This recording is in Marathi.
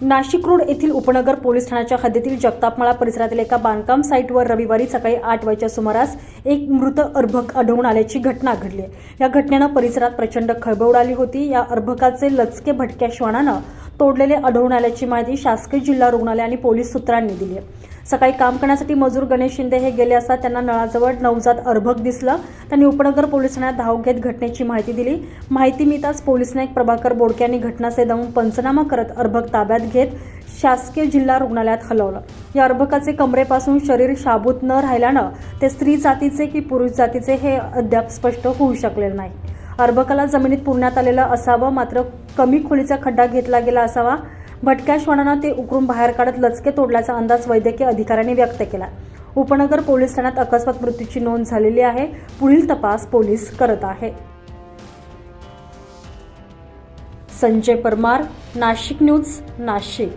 नाशिक रोड येथील उपनगर पोलीस ठाण्याच्या हद्दीतील जगतापमाळा परिसरातील एका बांधकाम साईटवर रविवारी सकाळी आठ वाजच्या सुमारास एक मृत अर्भक आढळून आल्याची घटना घडली. या घटनेनं परिसरात प्रचंड खळबळ उडाली होती. या अर्भकाचे लचके भटक्या श्वानानं तोडलेले आढळून आल्याची माहिती शासकीय जिल्हा रुग्णालय आणि पोलीस सूत्रांनी दिली आहे. सकाळी काम करण्यासाठी मजूर गणेश शिंदे हे गेले असता त्यांना नळाजवळ नवजात अर्भक दिसलं. त्यांनी उपनगर पोलीस ठाण्यात धाव घेत घटनेची माहिती दिली. माहिती मिळताच पोलीस एक प्रभाकर बोडके यांनी घटनास्थळी जाऊन पंचनामा करत अर्भक ताब्यात घेत शासकीय जिल्हा रुग्णालयात हलवलं. या अर्भकाचे कमरेपासून शरीर शाबूत न राहिल्यानं ते स्त्री जातीचे की पुरुष जातीचे हे अद्याप स्पष्ट होऊ शकलेलं नाही. अर्भकाला जमिनीत पुरण्यात आलेलं असावं मात्र कमी खोलीचा खड्डा घेतला गेला असावा. भटक्या श्वानानं ते उकरून बाहेर काढत लचके तोडल्याचा अंदाज वैद्यकीय अधिकाऱ्यांनी व्यक्त केला. उपनगर पोलीस ठाण्यात अकस्मात मृत्यूची नोंद झालेली आहे. पुढील तपास पोलीस करत आहे. संजय परमार नाशिक न्यूज नाशिक.